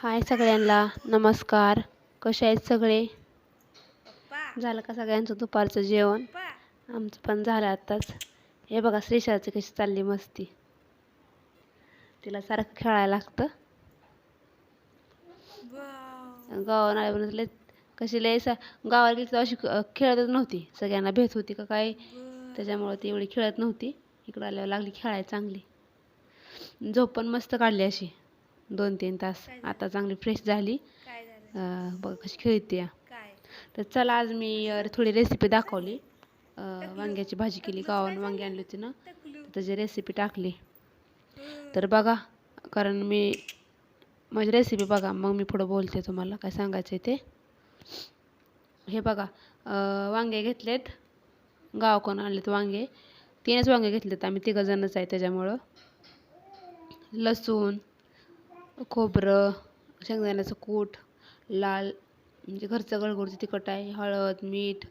हाय सगळ्यांना नमस्कार. कसे आहेत सगळे? झालं का सगळ्यांचं दुपारचं जेवण? आमचं पण झालं आत्ताच. हे बघा श्रीशाची कशी चालली मस्ती. तिला सारखं खेळायला लागतं. आल्यावर लय कशी लय सा गावाला गेली तर अशी खेळतच नव्हती. सगळ्यांना भेट होती का काय? त्याच्यामुळं ती एवढी खेळत नव्हती. इकडं आल्यावर लागली खेळायला चांगली. झोप पण मस्त काढली अशी. दोन तीन तास आता चांगली फ्रेश झाली. बघ कशी खेळते तर चला आज मी थोडी रेसिपी दाखवली. वांग्याची भाजी केली गावानं वांगी आणली होती ना त्याची रेसिपी टाकली. तर बघा कारण मी माझी रेसिपी बघा मग मी पुढं बोलते तुम्हाला काय सांगायचं आहे ते. हे बघा वांगे घेतलेत. गावाकडून आणलेत वांगे? तीनच वांगे घेतलेत आम्ही तिघं जणच आहे त्याच्यामुळं. लसूण खोबरं शेंगदाण्याचं कूट लाल म्हणजे घरचं गळगुडचं तिखट आहे हळद मीठ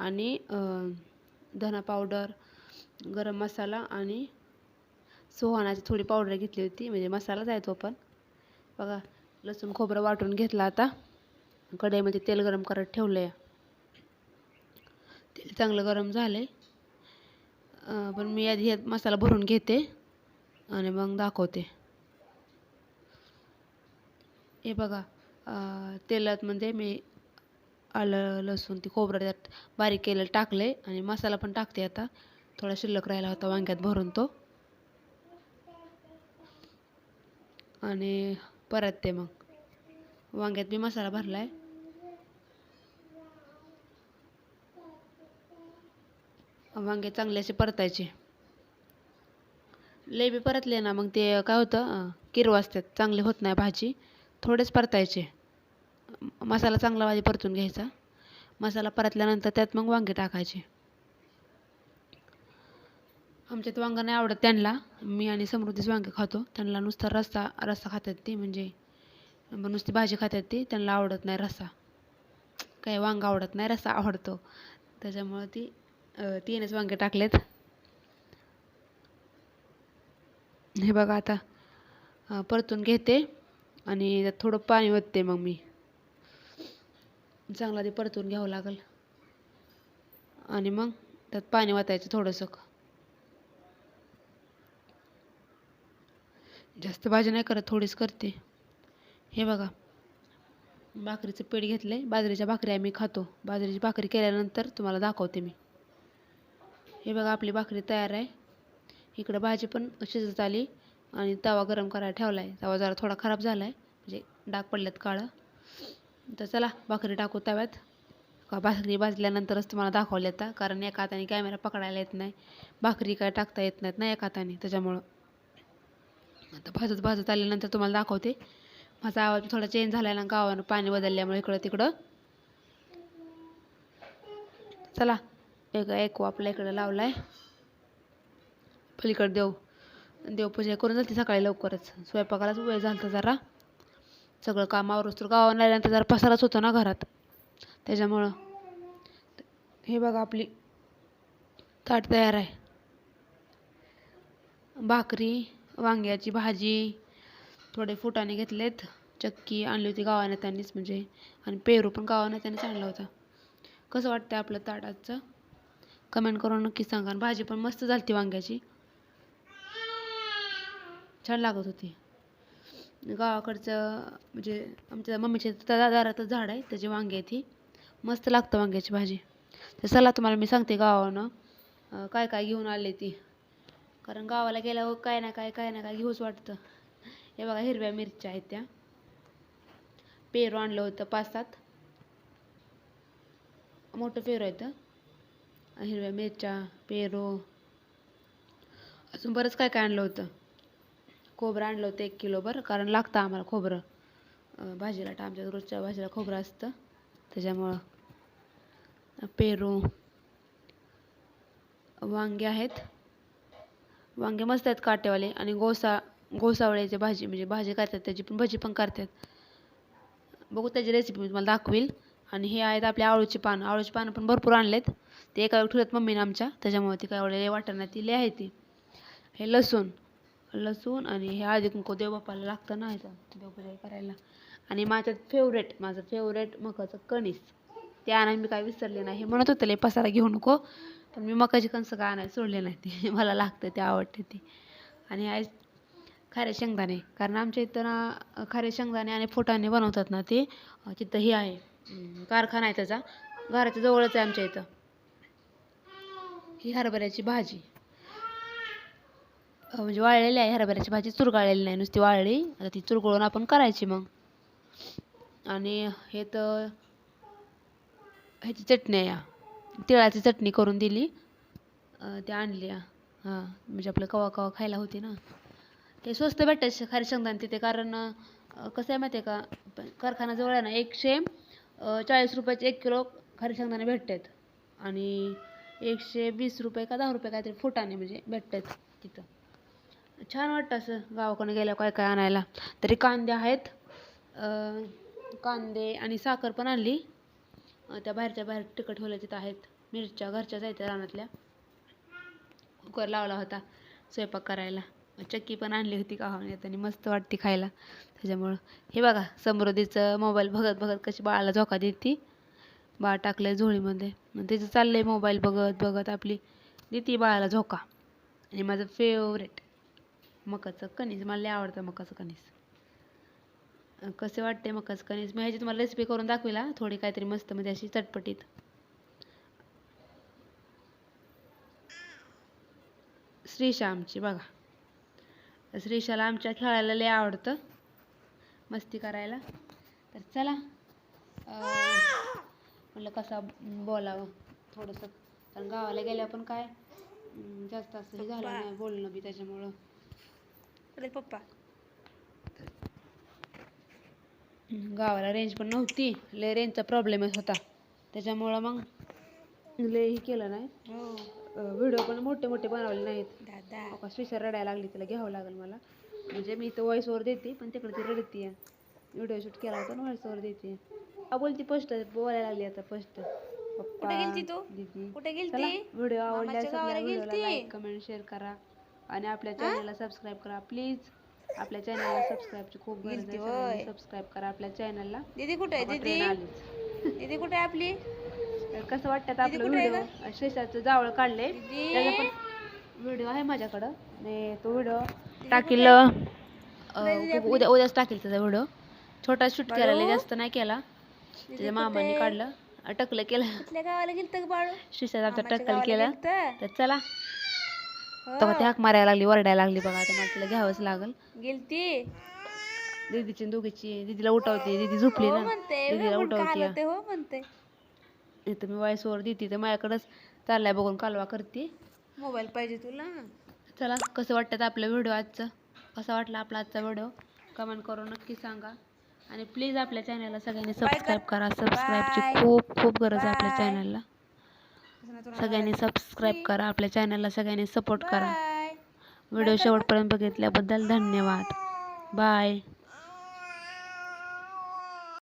आणि धना पावडर गरम मसाला आणि सोहानाची थोडी पावडर घेतली होती म्हणजे मसालाच आहे तो पण. बघा लसूण खोबरं वाटून घेतला आता. कढईमध्ये तेल गरम करत ठेवलं आहे तेल चांगलं गरम झालं आहे पण मी आधी हे मसाला भरून घेते आणि मग दाखवते. हे बघा तेलातमध्ये मी आलं लसूण ती खोबरं त्यात बारीक केलेलं आहे आणि मसाला पण टाकते आता. थोडा शिल्लक राहिला होता वांग्यात भरून तो. आणि परत ते मग. वांग्यात मी मसाला भरला आहे वांगे चांगले असे परतायचे. लय बी परतले ना मग ते काय होतं किरवा असतात चांगले होत नाही भाजी. थोडेच परतायचे. मसाला चांगला भाजी परतून घ्यायचा. मसाला परतल्यानंतर त्यात मग वांगे टाकायचे. आमच्यात वांगं नाही आवडत त्यांना. मी आणि समृद्धीच वांगे खातो. त्यांना नुसता रस्सा रस्सा खातात ती म्हणजे नुसती भाजी खातात ती. त्यांना आवडत नाही रस्सा. काही वांग आवडत नाही रस्सा आवडतो. त्याच्यामुळं ती तीनच वांगे टाकलेत. हे बघा आता परतून घेते. आणि त्यात थोडं पाणी ओतते मग मी. चांगला ते परतून घ्यावं लागेल. आणि मग त्यात पाणी ओतायचं थोडंसं. जास्त भाजी नाही करत थोडीच करते. हे बघा. भाकरीचं पीठ घेतलं आहे बाजरीच्या भाकरी आम्ही खातो. बाजरीची भाकरी केल्यानंतर तुम्हाला दाखवते मी. हे बघा आपली भाकरी तयार आहे. इकडं भाजी पण शिजत आली. आणि तवा गरम करायला ठेवला आहे तवा जरा थोडा खराब झाला आहे म्हणजे डाग पडल्यात काळं. तर चला भाकरी टाकू तव्यात. का भाकरी भाजल्यानंतरच तुम्हाला दाखवले आता. कारण एका हाताने कॅमेरा पकडायला येत नाही. भाकरी काय टाकता येत नाहीत ना एका हाताने त्याच्यामुळं. आता भाजत भाजत आल्यानंतर तुम्हाला दाखवते. माझा आवाज थोडा चेंज झाला ना गावानं पाणी बदलल्यामुळे इकडं तिकडं. चला एक ऐकू आपल्या इकडं लावला आहे पलीकडे देऊ. देवपूजा करून जाते सकाळी लवकरच. स्वयंपाकालाच वेळ झाला जरा. सगळं कामावर असतो गावावर आल्यानंतर जरा पसाराच होतो ना घरात. त्याच्यामुळं हे बघा आपली ताट तयार आहे. भाकरी वांग्याची भाजी थोडे फुटाणे घेतलेत. चक्की आणली होती गावाने त्यांनीच म्हणजे. आणि पेरू पण गावाने त्यांनीच आणला होता. कसं वाटतं आपलं ताटाचं? कमेंट करून नक्की सांगा. आणि भाजी पण मस्त झाली वांग्याची. छान लागत होती. गावाकडचं म्हणजे आमच्या मम्मीच्या दारातच झाड आहे त्याची वांगी आहे ती. मस्त लागतं वांग्याची भाजी. तर चला तुम्हाला मी सांगते गावानं काय काय घेऊन आले ती. कारण गावाला गेल्यावर काय ना काय काय ना काय घेऊच वाटतं. हे बघा हिरव्या मिरच्या आहेत त्या. पेरू आणलं होतं पाच सात. मोठं पेरू आहे तर हिरव्या मिरच्या पेरू. अजून बरंच काय काय आणलं होतं. खोबरं आणलं होतं एक किलोभर कारण लागतं आम्हाला खोबरं. भाजीला आमच्या रोजच्या भाजीला खोबरं असतं त्याच्यामुळं. पेरू वांगे आहेत. वांगे मस्त आहेत काटेवाले आणि गोसा गोसावळ्याची भाजी म्हणजे भाजी करतात त्याची पण भजी पण करतात. बघू त्याची रेसिपी मी तुम्हाला दाखवील. आणि हे आहेत आपल्या आळूची पानं. आळूची पानं पण भरपूर आणलेत. ते एका ठेवत मम्मीने आमच्या त्याच्यामुळे ती काय एवढे वाटणार ती लय आहे ती. हे लसूण. लसूण आणि हे हळदी कुंकू देवबापाला लागतं ना इथं देवपूजा करायला. आणि माझ्यात फेवरेट माझं फेवरेट मकाचं कणीस. ते आणायला मी काय विसरले नाही. हे म्हणत होते लय पसारा घेऊ नको. पण मी मकाची कणसं काय आणायला सोडले नाही ते. मला लागतं ते आवडते ते. आणि आज खारे शेंगदाणे. कारण आमच्या इथं ना खारे शेंगदाणे आणि फुटाणे बनवतात ना ते. तिथं हे आहे कारखाना आहे त्याचा. घराच्या जवळच आहे आमच्या इथं. ही हरभऱ्याची भाजी. म्हणजे वाळलेली आहे हरभऱ्याची भाजी चुरगाळलेली नाही नुसती वाळली. आता ती चुरगळून आपण करायची मग. आणि हे तर ह्याची चटणी आहे या. तिळाची चटणी करून दिली. ते ती आणली या. हां म्हणजे आपलं कवा कवा खायला होती ना. ते स्वस्त भेटायचे खारी शेंगदाणे तिथे. कारण कसं आहे माहिती आहे का? प- कारखाना जवळ आहे ना एकशे चाळीस रुपयाचे एक किलो खारी शेंगदाणे भेटतात. आणि एकशे वीस रुपये का दहा रुपये काहीतरी फुटाने म्हणजे भेटतात तिथं. छान वाटतं असं गावाकडून गेल्या काय काय आणायला. तरी कांदे आहेत. कांदे आणि साखर पण आणली. त्या बाहेरच्या बाहेर तिखट ठेवल्या तिथं आहेत. मिरच्या घरच्याच आहेत त्या रानातल्या. कुकर लावला होता स्वयंपाक करायला. चक्की पण आणली होती गावाने येताना मस्त वाटते खायला. त्याच्यामुळं हे बघा समृद्धीचं मोबाईल बघत बघत कशी बाळाला झोका देते. बाळ टाकलंय झोळीमध्ये. मग तिचं चाललंय मोबाईल बघत बघत आपली देते बाळाला झोका आणि माझं फेवरेट मकाचं कणीस मला लय आवडतं मकाचं कणीस. कसे वाटते मकाचं कणीस? मी ह्याची तुम्हाला रेसिपी करून दाखविला थोडी काहीतरी मस्त म्हणजे अशी चटपटीत. श्रीशा आमची बघा. श्रीशाला आमच्या खेळायला लय आवडतं. मस्ती करायला. तर चला. अं, म्हणलं बोलावं थोडंसं. कारण गावाला गेल्या पण काय जास्त असं हे झालं नाही बोलणं बी त्याच्यामुळं. पप्पा हम्म, गावाला रेंज पण नव्हती. लय रेंजचा प्रॉब्लेम होता. त्याच्यामुळं मग लय हे केलं नाही. हो. व्हिडिओ पण मोठे मोठे बनवले नाहीत. दादा. श्रीशा रडायला लागली तिला घ्यावं लागेल मला. म्हणजे मी इथं व्हॉइस ओव्हर देते पण तिकडे ती रडते व्हिडिओ शूट केला होता ना व्हॉइस ओव्हर देते. हा बोलती पोस्ट बोलायला लागली आता पोस्ट कुठे गेलती तू? कुठे गेलती? व्हिडिओ? लाईक कमेंट शेअर करा. आणि आपल्या चॅनलला सबस्क्राईब करा प्लीज आपल्या चॅनलला सबस्क्राईबची खूप गरज आहे. सबस्क्राईब करा आपल्या चॅनलला दीदी कुठे आहे? दीदी? दीदी कुठे आहे आपली? तर कसं वाटतं आपलं कुठे आहे व्हिडिओ शेषाचं जावळ काढले दीदी? त्याचा पण व्हिडिओ आहे माझ्याकडं. आणि तो व्हिडिओ टाकील अं, उद्या उद्याच टाकील त्याचा व्हिडिओ छोटा शूट केला लय जास्त नाही केला. त्याच्या मामाने काढलं. अटकलं केलं. कुठल्या गावाला गेलत ग बाळू? मामाच्या टक्कल केलं? तर चला. तेव्हा ती हाक मारायला लागली ओरडायला लागली बघा आता मला तिला घ्यावंच लागल. गेलती? दीदीची दोघीची दीदीला उठवते दीदी झोपली हो ना म्हणते दीदीला उठवते. कालवते, हो म्हणते. इथं मी देते तर माझ्याकडंच चाललाय बघून कालवा करते. मोबाईल पाहिजे तुला? चला कसं वाटतं आपलं व्हिडिओ आजचं? कसा वाटला आपला आजचा व्हिडिओ? कमेंट करून नक्की सांगा. आणि प्लीज आपल्या चॅनलला सगळ्यांनी सबस्क्राईब करा. सबस्क्राईबची खूप खूप गरज आहे आपल्या चॅनलला. सगळ्यांनी सबस्क्राईब करा आपल्या चॅनलला सगळ्यांनी सपोर्ट करा. व्हिडिओ शेवटपर्यंत बघितल्याबद्दल धन्यवाद. बाय